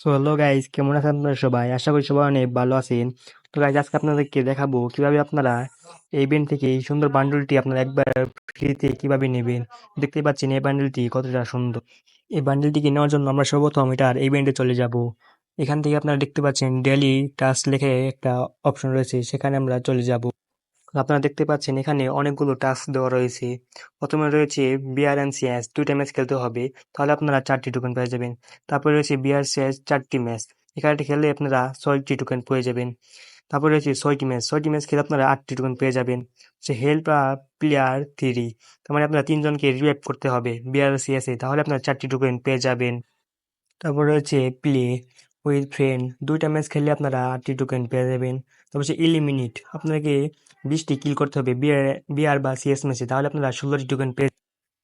So hello guys কেমন আছেন আপনারা সবাই? আশা করি সবাই অনেক ভালো আছেন। তো গাইজ আজকে আপনাদেরকে দেখাবো কীভাবে আপনারা এই ইভেন্ট থেকে এই সুন্দর বান্ডলটি আপনারা একবার ফ্রিতে কীভাবে নেবেন। দেখতে পাচ্ছেন এই বান্ডেলটি কতটা সুন্দর। এই বান্ডেলটিকে নেওয়ার জন্য আমরা সর্বপ্রথম এটার ইভেন্টে চলে যাব। এখান থেকে আপনারা দেখতে পাচ্ছেন ডেলি টাস্ক লেখে একটা অপশন রয়েছে, সেখানে আমরা চলে যাব। আপনারা দেখতে পাচ্ছেন এখানে অনেকগুলো টাস্ক দেওয়া রয়েছে। প্রথমে রয়েছে বিআর অ্যান্ড সিএস দুইটা ম্যাচ খেলতে হবে, তাহলে আপনারা চারটি টোকেন পেয়ে যাবেন। তারপরে রয়েছে বিআর সিএস চারটি ম্যাচ এখানে খেললে আপনারা ছয়টি টোকেন পেয়ে যাবেন। তারপরে রয়েছে ছয়টি ম্যাচ ছয়টি ম্যাচ খেলে আপনারা আটটি টোকেন পেয়ে যাবেন। সে হেল্প প্লেয়ার থ্রি তার মানে আপনারা তিনজনকে রিভাইভ করতে হবে বিআর সিএস তাহলে আপনারা চারটি টোকেন পেয়ে যাবেন। তারপর রয়েছে প্লে উইথ ফ্রেন্ড দুইটা ম্যাচ খেললে আপনারা আটটি টোকেন পেয়ে যাবেন। তারপর হচ্ছে ইলিমিনেট আপনাকে বিশটি কিল করতে হবে বিআর বিআর বা সিএস ম্যাচে তাহলে আপনারা ষোলোটি টোকেন পেয়ে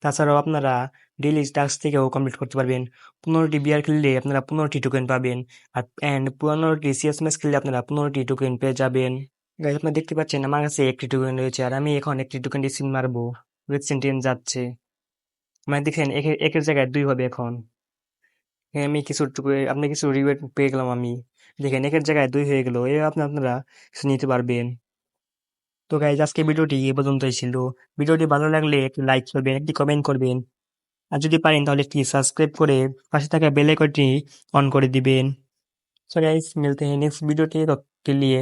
তাছাড়াও আপনারা ডেইলি টাস্ক থেকেও কমপ্লিট করতে পারবেন। পনেরোটি বিআর খেললে আপনারা পনেরোটি টোকেন পাবেন। আর অ্যান্ড পনেরোটি সিএস ম্যাচ খেললে আপনারা পনেরোটি টোকেন পেয়ে যাবেন। গাইজ আপনারা দেখতে পাচ্ছেন আমার কাছে একটি টোকেন রয়েছে, আর আমি এখন একটি টোকেন রিসিভ মারবো। রিসেন্ট টেন যাচ্ছে। মানে দেখেন একের জায়গায় দুই হবে এখন। হ্যাঁ আমি কিছু টুকু- আপনি কিছু রিওয়ার্ড পেয়ে গেলাম আমি দেখেন একের জায়গায় দুই হয়ে গেল এ আপনি আপনারা কিছু নিতে পারবেন তো গাইজ আজকে ভিডিওটি এ পর্যন্তই ছিল ভিডিওটি ভালো লাগলে একটি লাইক করবেন একটি কমেন্ট করবেন আর যদি পারেন তাহলে একটি সাবস্ক্রাইব করে পাশে থাকা বেল আইকনটি অন করে দিবেন সো গাইজ মিলতে हैं नेक्स्ट वीडियो के लिए